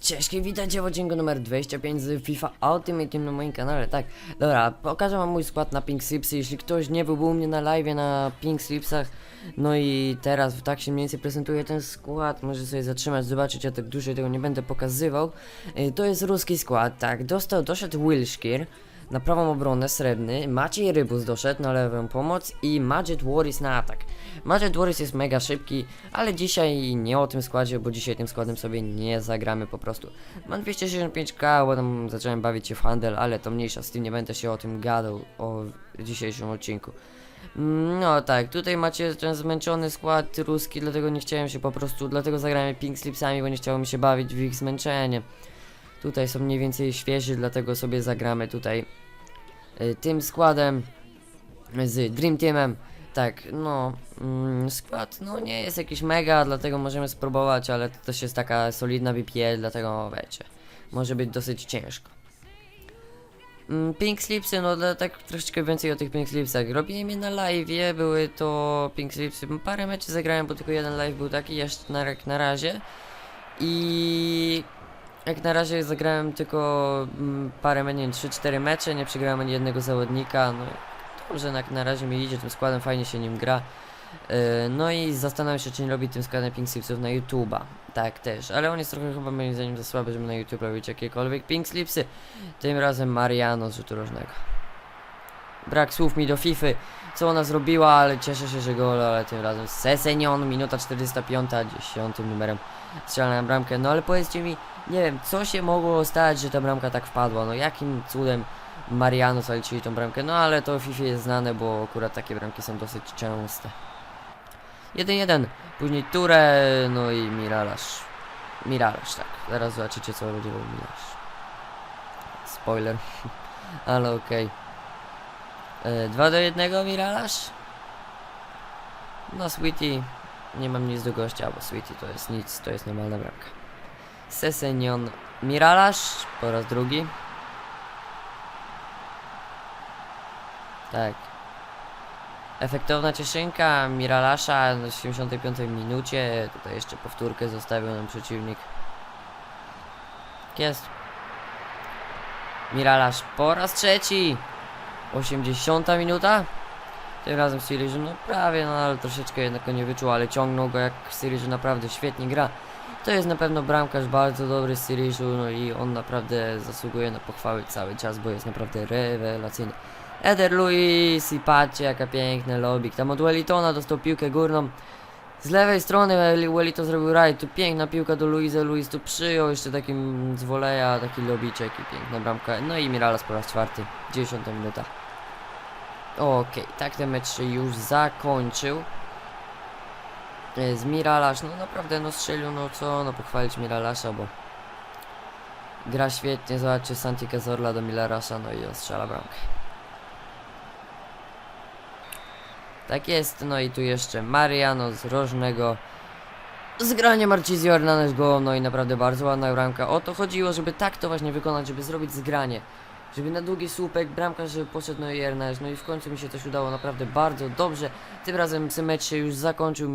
Cześć, witajcie w odcinku numer 25 z FIFA Ultimate na moim kanale, tak, dobra, pokażę wam mój skład na Pink Slipsy, jeśli ktoś nie był u mnie na live na Pink Slipsach, no i teraz tak się mniej więcej prezentuje ten skład, może sobie zatrzymać, zobaczyć, ja tak dłużej tego nie będę pokazywał, Y, to jest ruski skład, tak, dostał, doszedł Wilshkir, na prawą obronę srebrny, Maciej Rybus doszedł na lewą pomoc i Majid Warris na atak. Majid Warris jest mega szybki, ale dzisiaj nie o tym składzie, bo dzisiaj tym składem sobie nie zagramy po prostu. Mam 265k, bo tam zacząłem bawić się w handel, ale to mniejsza z tym, nie będę się o tym gadał o dzisiejszym odcinku. No tak, tutaj macie ten zmęczony skład ruski, dlatego nie chciałem się po prostu, dlatego zagrałem Pink Slipsami, bo nie chciało mi się bawić w ich zmęczenie. Tutaj są mniej więcej świeży, dlatego sobie zagramy tutaj tym składem z Dream Teamem. Tak, no, mm, skład no nie jest jakiś mega, dlatego możemy spróbować, ale to też jest taka solidna BPL, dlatego wiecie, może być dosyć ciężko. Mm, Pink Slipsy, no dla, tak troszeczkę więcej o tych Pink Slipsach. Robiłem je na live, były to Pink Slipsy, parę meczy zagrałem, bo tylko jeden live był taki, jeszcze na, na razie. I jak na razie zagrałem tylko mm, parę, nie wiem, 3-4 mecze, nie przegrałem ani jednego zawodnika, no dobrze, jak na razie mi idzie tym składem, fajnie się nim gra. Yy, no i zastanawiam się, czy nie robić tym składem Pink Slipsów na YouTube'a. Tak też, ale on jest trochę chyba moim zdaniem za słaby, żeby na YouTube robić jakiekolwiek Pink Slipsy. Tym razem Mariano z różnego. Brak słów mi do Fify, co ona zrobiła, ale cieszę się, że gol, ale tym razem Sesenion, minuta 45, 10 numerem strzela na bramkę. No ale powiedzcie mi, nie wiem, co się mogło stać, że ta bramka tak wpadła, no jakim cudem Mariano zaliczyli tą bramkę, no ale to w FIFA jest znane, bo akurat takie bramki są dosyć częste. 1-1, później Ture, no i Miralasz. Miralasz, tak, zaraz zobaczycie co będzie robił Miralasz. Spoiler, ale okej. Okay. 2 do 1 Miralasz? No Sweetie, nie mam nic do gościa, bo Sweetie to jest nic, to jest normalna bramka. Sesenion Miralasz po raz drugi. Tak. Efektowna cieszynka Miralasza na 75 minucie. Tutaj jeszcze powtórkę zostawił nam przeciwnik. Jest. Miralasz po raz trzeci. 80 minuta. Tym razem Syrizu no prawie, no ale troszeczkę jednak nie wyczuł, ale ciągnął go jak Syrizu naprawdę świetnie gra. To jest na pewno bramkarz bardzo dobry z Syrizu, no i on naprawdę zasługuje na pochwały cały czas, bo jest naprawdę rewelacyjny. Eder Luis i patrzcie jaka piękna lobik. Tam od Wellingtona dostał piłkę górną. Z lewej strony Wel- Wellington zrobił raj. Tu piękna piłka do Luisa. Luis tu przyjął jeszcze takim z taki lobiczek i piękna bramka. No i Miralas po raz czwarty. 10 minuta. Okej, tak ten mecz się już zakończył. E, Z Miralasz, no naprawdę no strzelił, no co, no pochwalić Miralasza, bo gra świetnie, zobaczcie Santi Cazorla do Milarasza, no i on strzela bramkę. Tak jest, no i tu jeszcze Mariano z Rożnego. Zgranie Marcizio Hernandez go, no i naprawdę bardzo ładna bramka. O to chodziło, żeby tak to właśnie wykonać, żeby zrobić zgranie. Żeby na długi słupek bramka, żeby poszedł no i Hernandez. No i w końcu mi się też udało naprawdę bardzo dobrze. Tym razem ten mecz się już zakończył.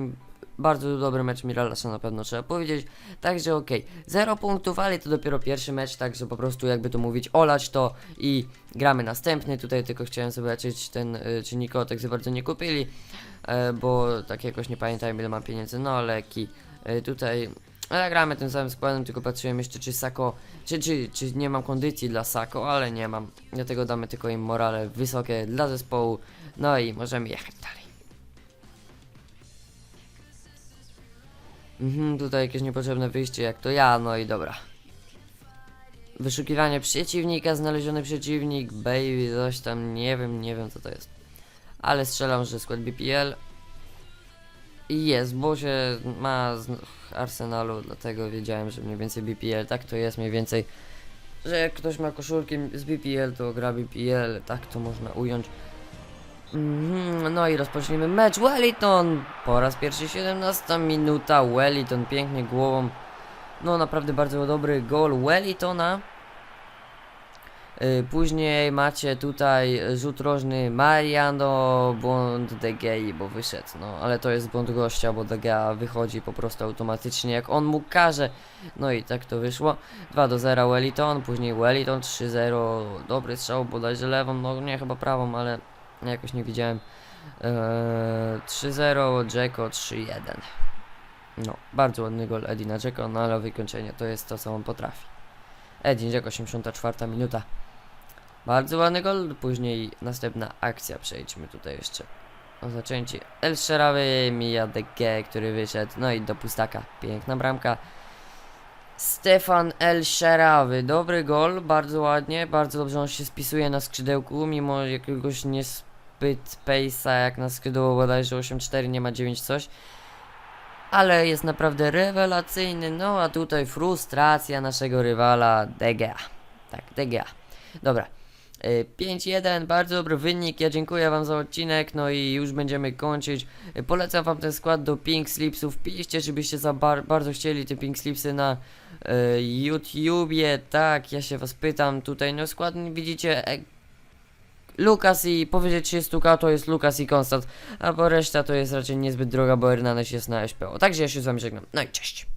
Bardzo dobry mecz Miralasa na pewno trzeba powiedzieć. Także okej. Zero punktów, ale to dopiero pierwszy mecz, także po prostu jakby to mówić, olać to i gramy następny. Tutaj tylko chciałem zobaczyć ten y, czy Nikotek za bardzo nie kupili, e, bo tak jakoś nie pamiętam ile mam pieniędzy, no leki. E, tutaj ale gramy tym samym składem, tylko patrzyłem jeszcze czy Sako, czy, czy, czy nie mam kondycji dla Sako, ale nie mam. Dlatego damy tylko im morale wysokie dla zespołu. No i możemy jechać dalej. Mhm, tutaj jakieś niepotrzebne wyjście jak to ja, no i dobra. Wyszukiwanie przeciwnika, znaleziony przeciwnik, baby, coś tam, nie wiem, nie wiem co to jest. Ale strzelam, że skład BPL. Jest, bo się ma z Arsenalu, dlatego wiedziałem, że mniej więcej BPL, tak to jest mniej więcej. Że jak ktoś ma koszulki z BPL, to gra BPL, tak to można ująć. Mhm, no i rozpocznijmy mecz. Wellington! Po raz pierwszy 17 minuta. Wellington pięknie głową. No naprawdę bardzo dobry gol Wellingtona. Y, Później macie tutaj rzut rożny Mariano błąd DG, bo wyszedł, no ale to jest błąd gościa, bo DG wychodzi po prostu automatycznie jak on mu każe. No i tak to wyszło. 2 do 0 Wellington, później Wellington 3-0, dobry strzał bodajże lewą, no nie chyba prawą, ale jakoś nie widziałem. Eee, 3-0 Jacko 3-1. No, bardzo ładny gol Eddie na Jacko, no ale wykończenie to jest to co on potrafi. Eddie Jacko 84 minuta. Bardzo ładny gol, później następna akcja, przejdźmy tutaj jeszcze. O zaczęcie El Sharawy, Mija DG, który wyszedł, no i do pustaka, piękna bramka. Stefan El Sharawy, dobry gol, bardzo ładnie, bardzo dobrze on się spisuje na skrzydełku, mimo jakiegoś niezbyt pace'a jak na skrzydło bodajże 8-4, nie ma 9 coś. Ale jest naprawdę rewelacyjny, no a tutaj frustracja naszego rywala DGA. Tak, DGA. Dobra. Y, 5-1, bardzo dobry wynik, ja dziękuję wam za odcinek, no i już będziemy kończyć. Y, Polecam wam ten skład do Pink Slipsów, piszcie, żebyście za bar bardzo chcieli te Pink Slipsy na y, YouTubie, tak, ja się was pytam tutaj, no skład widzicie, e, Lukas i powyżej 30k to jest Lukas i Konstant, albo reszta to jest raczej niezbyt droga, bo Hernanes jest na SPO, także ja się z wami żegnam, no i cześć.